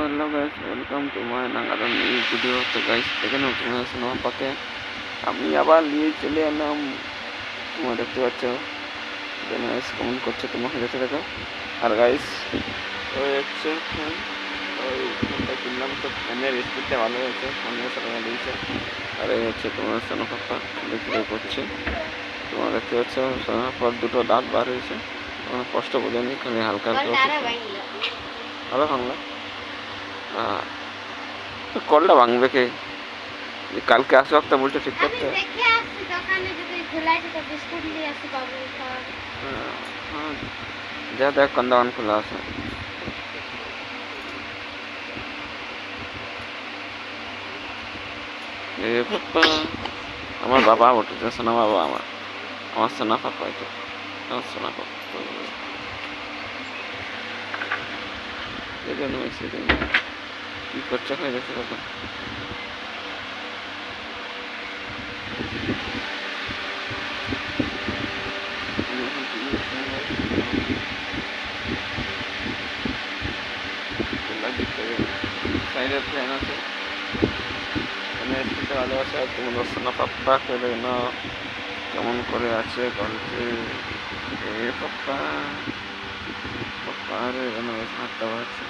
Hello guys welcome to my Nagar new video তো guys দেখে নাও তোমরা শোনো আমি আবার নিয়ে চলে এলাম। তোমরা দেখতে পাচ্ছ। গাইস কেমন করছে তোমাকে দেখে দেখো। আর গাইস ওই হচ্ছে ফ্যান ওই ফ্যানটা কিনলাম, তো ফ্যানের স্পিডটা ভালো হয়েছে পনেরোশো টাকা দিয়েছে আর এই হচ্ছে তোমার সোনা পাপা করছে। তোমরা দেখতে পাচ্ছ, সোনা দুটো দাঁত বার হয়েছে। কোনো কষ্ট বোঝেনি, খালি হালকা হালকা ভালো বাংলা কলটা ভাঙবে কে? কালকে আসো একটা বলছে ঠিক করতে। যা দেখ কোন দোকান খোলা আছে। আমার বাবা উঠেছে সোনা বাবা আমার। আমার সোনা পাপ্পা এটা। আমার সোনা পাপ্পা এই জন্য কি খাই দেখতে পাবো সাইডের ফ্যান আছে। স্পিডটা ভালো আছে আর কেমন করে আছে গল্পে পাপ্পা পাপ্পা এখানে হাতটা বাড়ছে